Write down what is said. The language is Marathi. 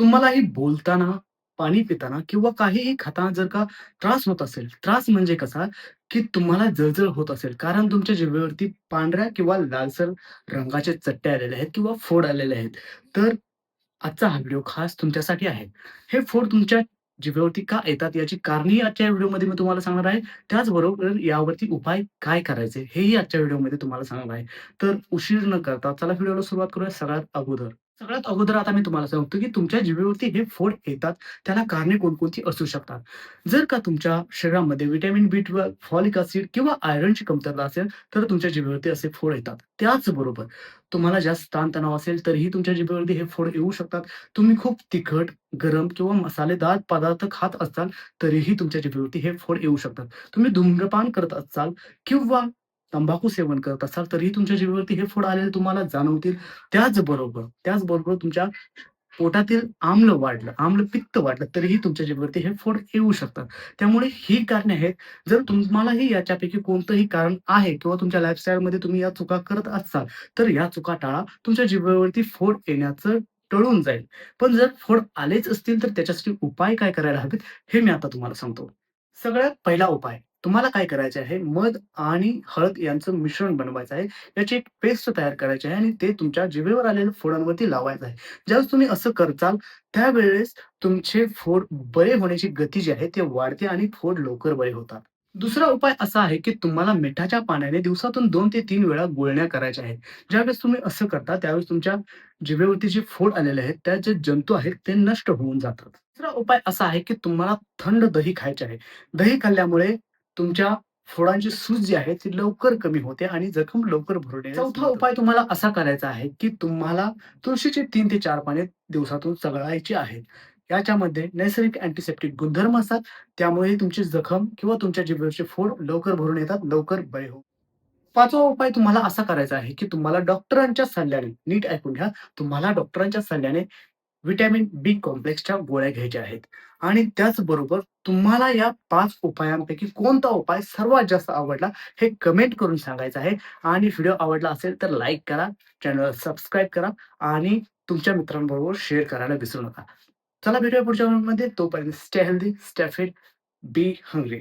तुम्हालाही बोलताना, पाणी पिताना किंवा काहीही खाताना जर का त्रास होत असेल, त्रास म्हणजे कसा, की तुम्हाला जळजळ होत असेल कारण तुमच्या जिभेवरती पांढऱ्या किंवा लालसर रंगाचे चट्टे आलेले आहेत किंवा फोड आलेले आहेत. तर आजचा हा व्हिडिओ खास तुमच्यासाठी आहे. हे फोड तुमच्या जिभेवरती का येतात याची कारणे आजच्या व्हिडिओमध्ये मी तुम्हाला सांगणार आहे. त्याचबरोबर यावरती उपाय काय करायचे हेही आजच्या व्हिडिओमध्ये तुम्हाला सांगणार आहे. तर उशीर न करता चला व्हिडिओला सुरुवात करूया सगळ्यात अगोदर. सगळ्यात अगोदर आता मी तुम्हाला सांगतो, की तुमच्या जिबेवरती हे फोड येतात त्याला कारणे कोणकोणती असू शकतात. जर का तुमच्या शरीरामध्ये व्हिटॅमिन बी12, फॉलिक ॲसिड किंवा आयरनची कमतरता असेल, तर तुमच्या जिबेवरती असे फोड येतात. त्याचबरोबर तुम्हाला जास्त ताणतणाव असेल, तरीही तुमच्या जिभेवरती हे फोड येऊ शकतात. तुम्ही खूप तिखट, गरम किंवा मसालेदार पदार्थ खात असाल, तरीही तुमच्या जिभेवरती हे फोड येऊ शकतात. तुम्ही धूम्रपान करत असाल किंवा तंबाखू सेवन करत असाल, तरीही तुमच्या जीवावरती हे फोड आलेले तुम्हाला जाणवतील. त्याचबरोबर त्याचबरोबर तुमच्या पोटातील आम्ल वाढलं, आम्ल पित्त वाढलं, तरीही तुमच्या जीवावरती हे फोड येऊ शकतात. त्यामुळे ही कारणे आहेत. जर तुम्हालाही याच्यापैकी कोणतंही कारण आहे किंवा तुमच्या लाईफस्टाईलमध्ये तुम्ही या चुका करत असाल, तर या चुका टाळा. तुमच्या जीवावरती फोड येण्याचं टळून जाईल. पण जर फोड आलेच असतील, तर त्याच्यासाठी उपाय काय करायला हवेत, हे मी आता तुम्हाला सांगतो. सगळ्यात पहिला उपाय तुम्हाला काय करायचं आहे, मध आणि हळद यांचं मिश्रण बनवायचं आहे. याची एक पेस्ट तयार करायची आहे आणि ते तुमच्या जिभेवर आलेल्या फोडांवरती लावायचं आहे. ज्यावेळेस तुम्ही असं करचाल, त्यावेळेस तुमचे फोड बरे होण्याची गती जी आहे, ते वाढते आणि फोड लवकर बरे होतात. दुसरा उपाय असा आहे, की तुम्हाला मिठाच्या पाण्याने दिवसातून दोन ते तीन वेळा गुळण्या करायच्या आहेत. ज्यावेळेस तुम्ही असं करता, त्यावेळेस तुमच्या जिभेवरती जे फोड आलेले आहेत, त्या जे जंतू आहेत, ते नष्ट होऊन जातात. तिसरा उपाय असा आहे, की तुम्हाला थंड दही खायचे आहे. दही खाल्ल्यामुळे तुमच्या फोडांची सूज जी आहे, ती लवकर कमी होते आणि जखम लवकर भरून येण्यास चौथा उपाय तुम्हाला असा करायचा आहे, की तुम्हाला तुळशीची 3 ते 4 पाने दिवसातून चघळायची आहेत. याच्यामध्ये नैसर्गिक अँटिसेप्टिक गुणधर्म असतात. त्यामुळे तुमची जखम किंवा तुमच्या जिभेवरचे फोड लवकर भरून येतात, लवकर बरे होतात. पाचवा उपाय तुम्हाला असा करायचा आहे, की तुम्हाला डॉक्टरांच्या सल्ल्याने नीट ऐकून घ्या. तुम्हाला डॉक्टरांच्या सल्ल्याने व्हिटॅमिन बी कॉम्प्लेक्सच्या गोळ्या घ्यायच्या आहेत आणि त्याचबरोबर तुम्हाला या पाच उपायांपैकी कोणता उपाय सर्वात जास्त आवडला, हे कमेंट करून सांगायचं आहे आणि व्हिडिओ आवडला असेल तर लाईक करा, चॅनल सबस्क्राईब करा आणि तुमच्या मित्रांबरोबर शेअर करायला विसरू नका. चला भेटूया पुढच्या मध्ये तोपर्यंत stay healthy, stay fit, be hungry.